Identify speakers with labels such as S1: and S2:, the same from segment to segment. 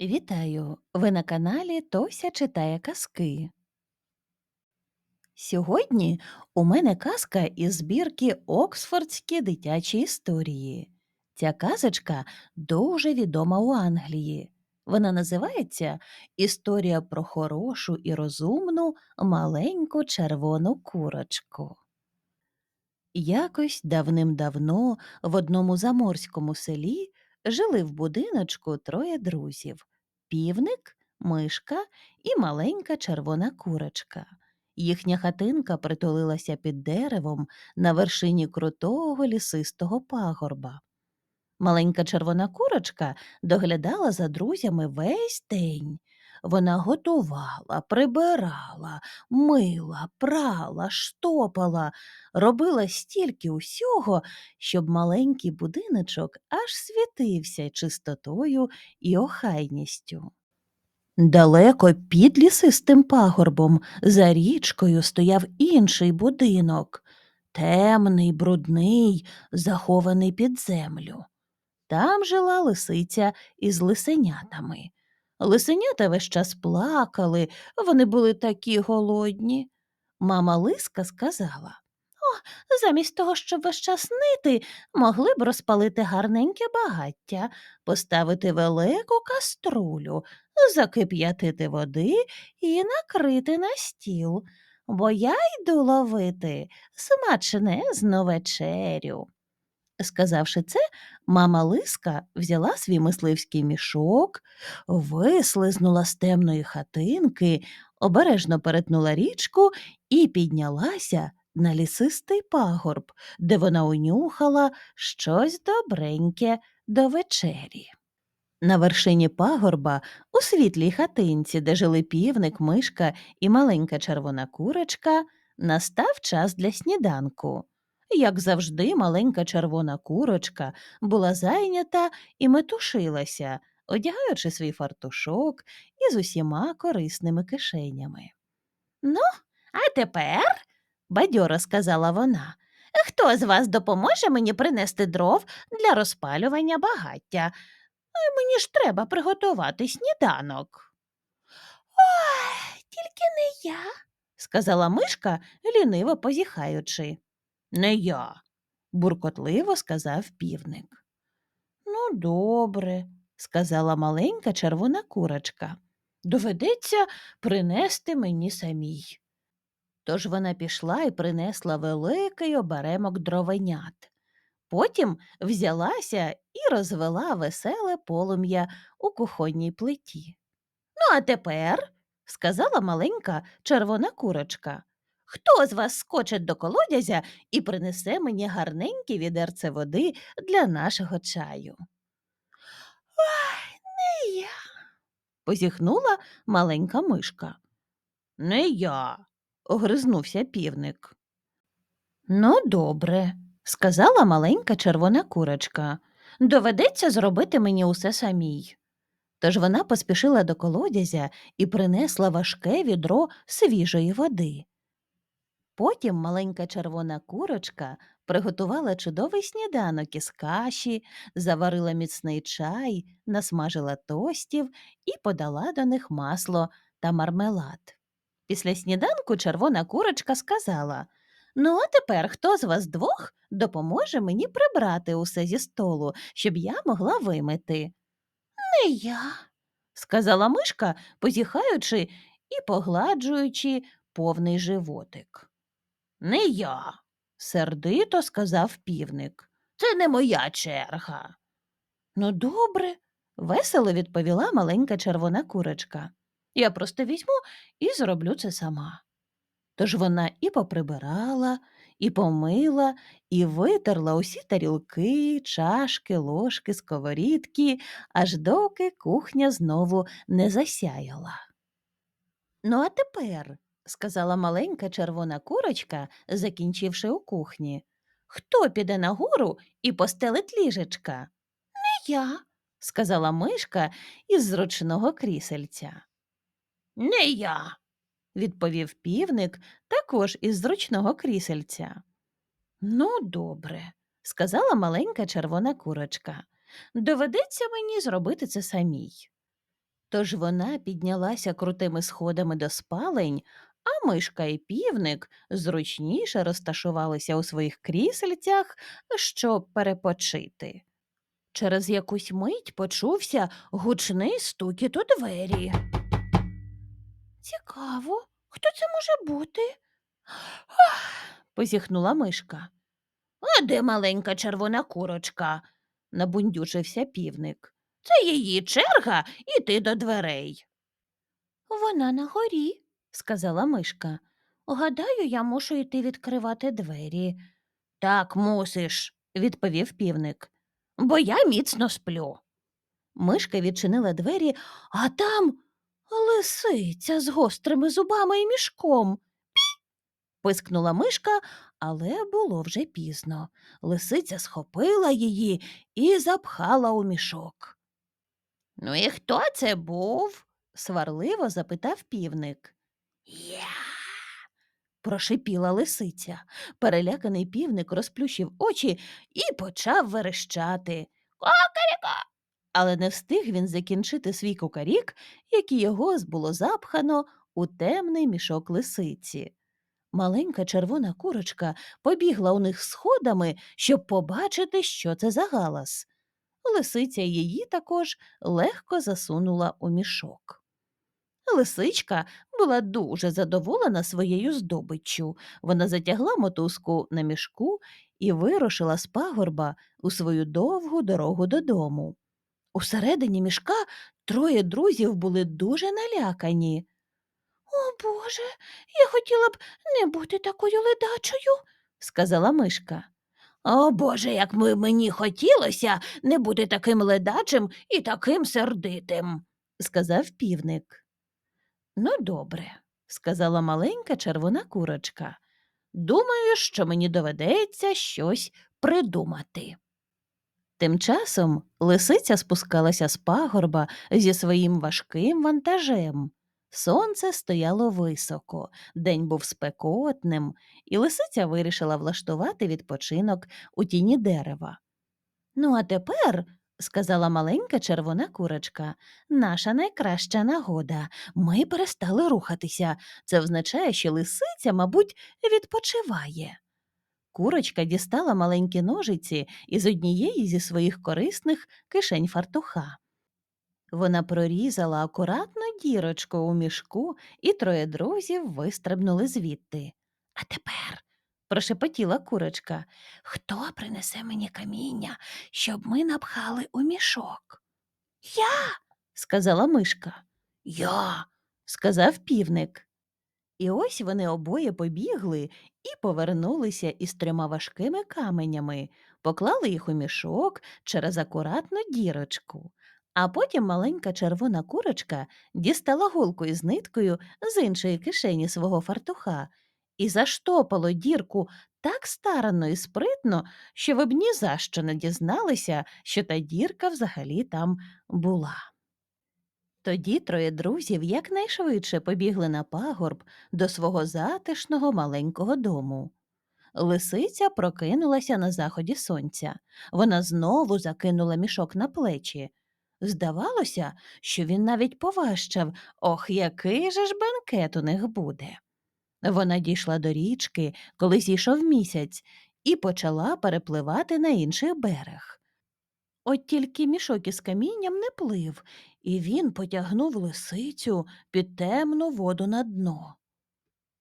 S1: Вітаю! Ви на каналі Тося читає казки. Сьогодні у мене казка із збірки Оксфордські дитячі історії. Ця казочка дуже відома у Англії. Вона називається Історія про хорошу і розумну маленьку червону курочку. Якось давним-давно в одному заморському селі жили в будиночку троє друзів півник, мишка і маленька червона курочка. Їхня хатинка притулилася під деревом на вершині крутого лісистого пагорба. Маленька червона курочка доглядала за друзями весь день. Вона готувала, прибирала, мила, прала, штопала, робила стільки усього, щоб маленький будиночок аж світився чистотою і охайністю. Далеко під лісистим пагорбом за річкою стояв інший будинок, темний, брудний, захований під землю. Там жила лисиця із лисенятами. Лисенята весь час плакали, вони були такі голодні. Мама лиска сказала О, замість того, щоб весь час нити, могли б розпалити гарненьке багаття, поставити велику каструлю, закип'ятити води і накрити на стіл, бо я йду ловити смачнезну вечерю. Сказавши це, мама лиска взяла свій мисливський мішок, вислизнула з темної хатинки, обережно перетнула річку і піднялася на лісистий пагорб, де вона унюхала щось добреньке до вечері. На вершині пагорба, у світлій хатинці, де жили півник, мишка і маленька червона курочка, настав час для сніданку. Як завжди, маленька червона курочка була зайнята і метушилася, одягаючи свій фартушок із усіма корисними кишенями. Ну, а тепер, бадьоро сказала вона, хто з вас допоможе мені принести дров для розпалювання багаття? Е, Мені ж треба приготувати сніданок. Ой, тільки не я, сказала мишка, ліниво позіхаючи. Не я, буркотливо сказав півник. Ну, добре, сказала маленька червона курочка. Доведеться принести мені самій. Тож вона пішла і принесла великий оберемок дровенят. Потім взялася і розвела веселе полум'я у кухонній плиті. Ну, а тепер, сказала маленька червона курочка, хто з вас скочить до колодязя і принесе мені гарненьке відерце води для нашого чаю? Ой, не я, позіхнула маленька мишка. Не я, огризнувся півник. Ну, добре, сказала маленька червона курочка. Доведеться зробити мені усе самій. Тож вона поспішила до колодязя і принесла важке відро свіжої води. Потім маленька червона курочка приготувала чудовий сніданок із каші, заварила міцний чай, насмажила тостів і подала до них масло та мармелад. Після сніданку червона курочка сказала Ну, а тепер хто з вас двох допоможе мені прибрати усе зі столу, щоб я могла вимити? Не я, сказала мишка, позіхаючи і погладжуючи повний животик. Не я, сердито сказав півник. Це не моя черга. Ну, добре, весело відповіла маленька червона курочка. Я просто візьму і зроблю це сама. Тож вона і поприбирала, і помила, і витерла усі тарілки, чашки, ложки, сковорідки, аж доки кухня знову не засяяла. Ну, а тепер, сказала маленька червона курочка, закінчивши у кухні, хто піде нагору і постелить ліжечка? Не я, сказала мишка із зручного крісельця. Не я, відповів півник також із зручного крісельця. Ну, добре, сказала маленька червона курочка. Доведеться мені зробити це самій. Тож вона піднялася крутими сходами до спалень, а мишка і півник зручніше розташувалися у своїх крісельцях, щоб перепочити. Через якусь мить почувся гучний стукіт у двері. Цікаво, хто це може бути? позіхнула мишка. А де маленька червона курочка? набундючився півник. Це її черга іти до дверей. Вона на горі, сказала мишка. Гадаю, я мушу йти відкривати двері. Так, мусиш, відповів півник, бо я міцно сплю. Мишка відчинила двері, а там лисиця з гострими зубами і мішком. пискнула мишка, але було вже пізно. Лисиця схопила її і запхала у мішок. Ну і хто це був? сварливо запитав півник. Я. прошипіла лисиця. Переляканий півник розплющив очі і почав верещати. Кокаріка. Але не встиг він закінчити свій кукарік, як і його було запхано у темний мішок лисиці. Маленька червона курочка побігла у них сходами, щоб побачити, що це за галас. Лисиця її також легко засунула у мішок. Лисичка була дуже задоволена своєю здобиччю. Вона затягла мотузку на мішку і вирушила з пагорба у свою довгу дорогу додому. Усередині мішка троє друзів були дуже налякані. О Боже, я хотіла б не бути такою ледачою, сказала мишка. О Боже, як ми мені хотілося не бути таким ледачим і таким сердитим, сказав півник. Ну, добре, сказала маленька червона курочка. Думаю, що мені доведеться щось придумати. Тим часом лисиця спускалася з пагорба зі своїм важким вантажем. Сонце стояло високо, день був спекотним, і лисиця вирішила влаштувати відпочинок у тіні дерева. Ну, а тепер, сказала маленька червона курочка, наша найкраща нагода. Ми перестали рухатися. Це означає, що лисиця, мабуть, відпочиває. Курочка дістала маленькі ножиці із однієї зі своїх корисних кишень фартуха. Вона прорізала акуратну дірочку у мішку, і троє друзів вистрибнули звідти. А тепер, прошепотіла курочка, хто принесе мені каміння, щоб ми напхали у мішок? Я, сказала мишка. Я, сказав півник. І ось вони обоє побігли і повернулися із трьома важкими каменями, поклали їх у мішок через акуратну дірочку. А потім маленька червона курочка дістала голку із ниткою з іншої кишені свого фартуха і заштопало дірку так старанно і спритно, що ви б ні за що не дізналися, що та дірка взагалі там була. Тоді троє друзів якнайшвидше побігли на пагорб до свого затишного маленького дому. Лисиця прокинулася на заході сонця. Вона знову закинула мішок на плечі. Здавалося, що він навіть поважчав, ох, який же ж бенкет у них буде. Вона дійшла до річки, коли зійшов місяць, і почала перепливати на інший берег. От тільки мішок із камінням не плив, і він потягнув лисицю під темну воду на дно.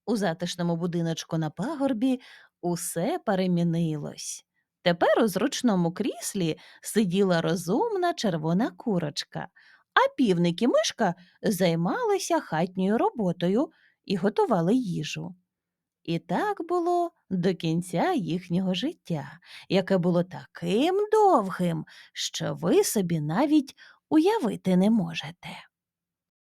S1: У затишному будиночку на пагорбі усе перемінилось. Тепер у зручному кріслі сиділа розумна червона курочка, а півник і мишка займалися хатньою роботою і готували їжу. І так було до кінця їхнього життя, яке було таким довгим, що ви собі навіть уявити не можете.